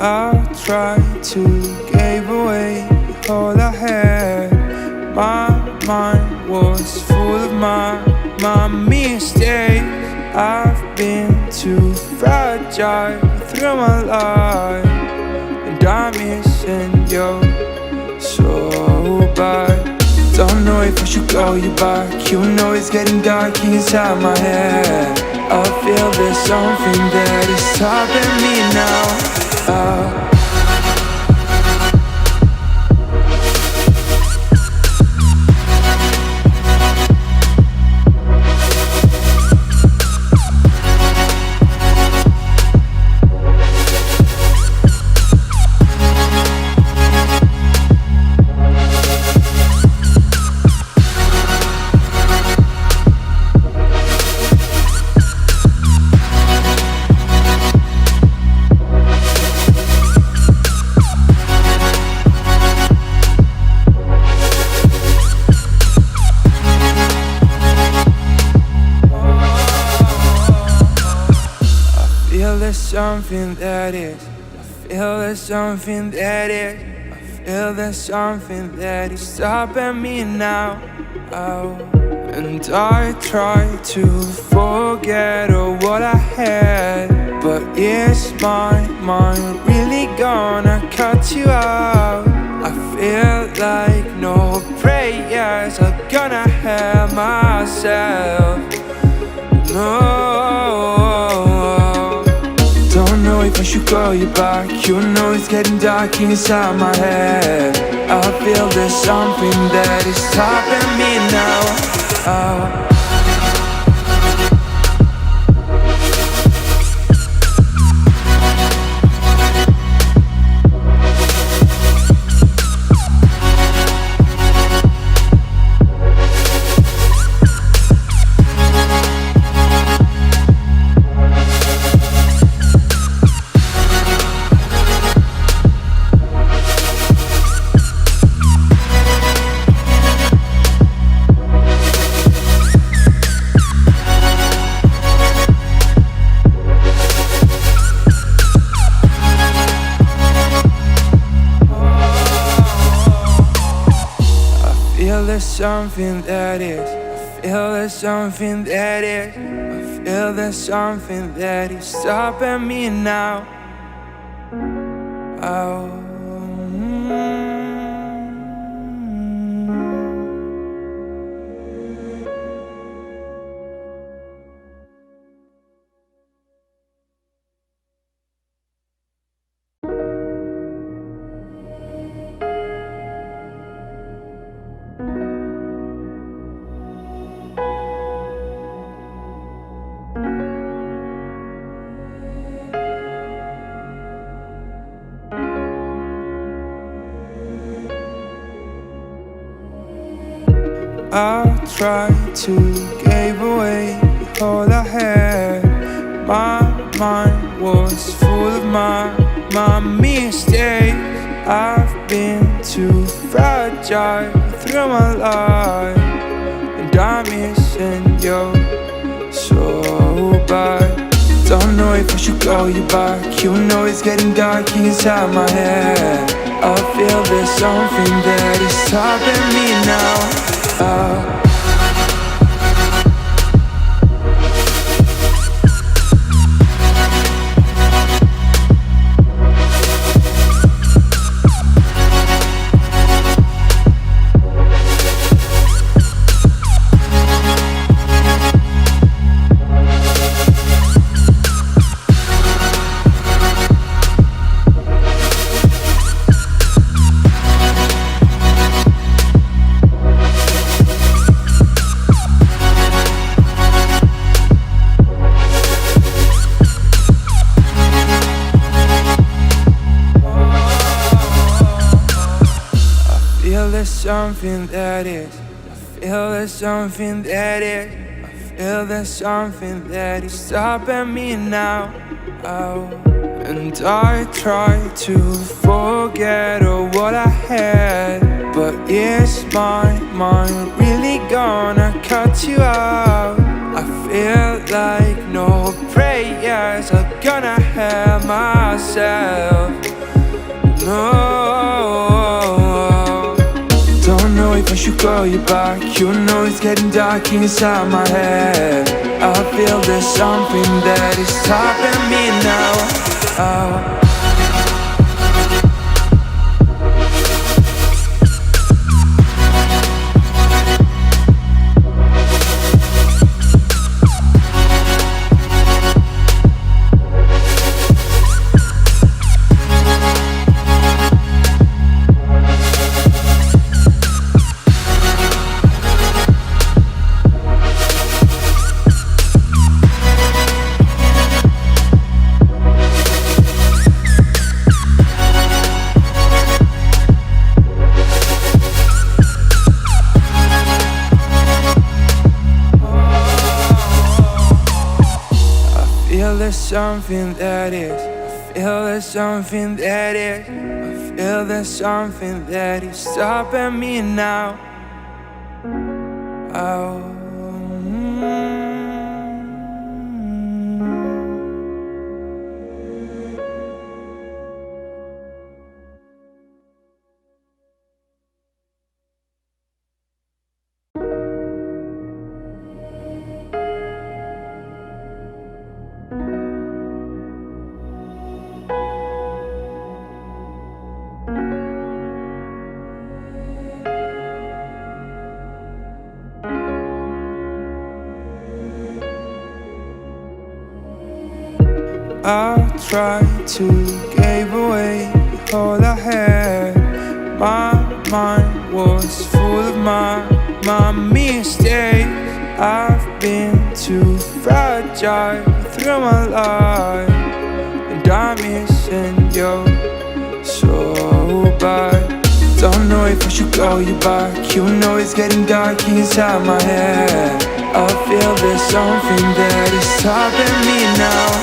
I tried to give away all I had. My mind was full of my my mistakes. I've been too fragile through my life, and I'm missing you so bad. Don't know if I should call you back. You know it's getting dark inside my head. I feel there's something that is stopping me now. Uh, something that is. I feel there's something that is. I feel there's something that is stopping me now. Oh, and I try to forget all what I had. But is my mind really gonna cut you out? I feel like no prayers are gonna help myself. No. Don't know if I should call you back. You know it's getting dark inside my head. I feel there's something that is stopping me now. Oh. Something that is. I feel there's something that is. I feel there's something that is stopping me now. Oh. I tried to give away all I had. My mind was full of my my mistakes. I've been too fragile through my life, and I'm missing you so bad. Don't know if I should call you back. You know it's getting dark inside my head. I feel there's something that is stopping me now. Uh, there's something that is. I feel there's something that is. I feel there's something that is stopping me now. Oh, and I try to forget all what I had. But is my mind really gonna cut you out? I feel like no prayers are gonna help myself. Call you back. You know it's getting dark inside my head. I feel there's something that is stopping me now. There's something that is. I feel there's something that is. I feel there's something that is stopping me now. Oh. I tried to give away all I had. My mind was full of my my mistakes. I've been too fragile through my life, and I'm missing you so bad. Don't know if I should call you back. You know it's getting dark inside my head. I feel there's something that is stopping me now.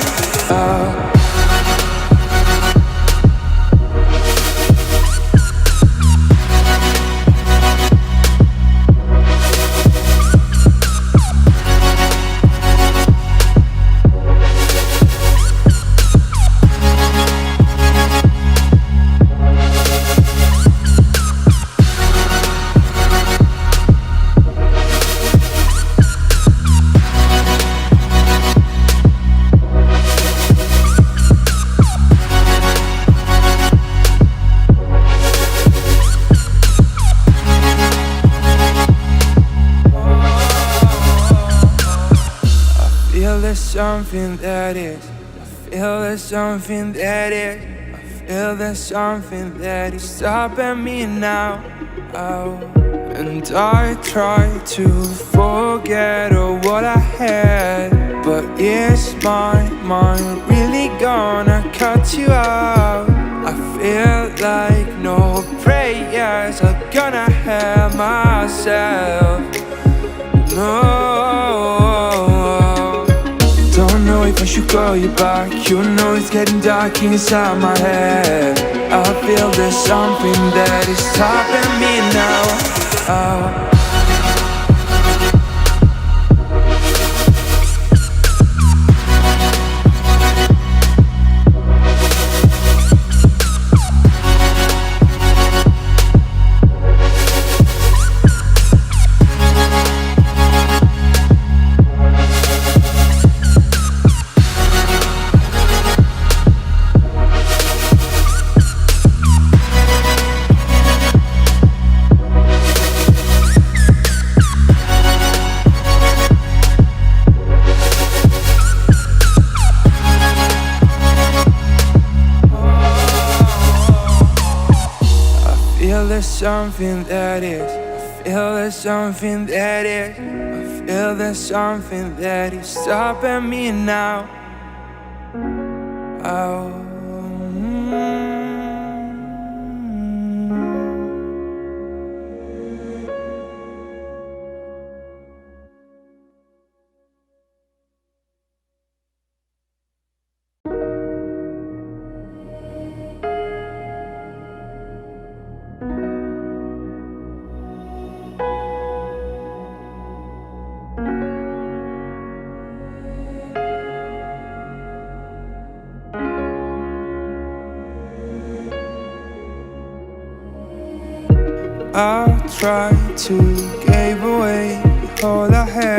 There's something that is. I feel there's something that is. I feel there's something that is stopping me now. Oh, and I try to forget all what I had. But is my mind really gonna cut you out? I feel like no prayers are gonna help myself. No. Should call you back. You know it's getting dark inside my head. I feel there's something that is stopping me now. Oh. Something that is. I feel there's something that is. I feel there's something that is stopping me now. Oh. I tried to give away all I had.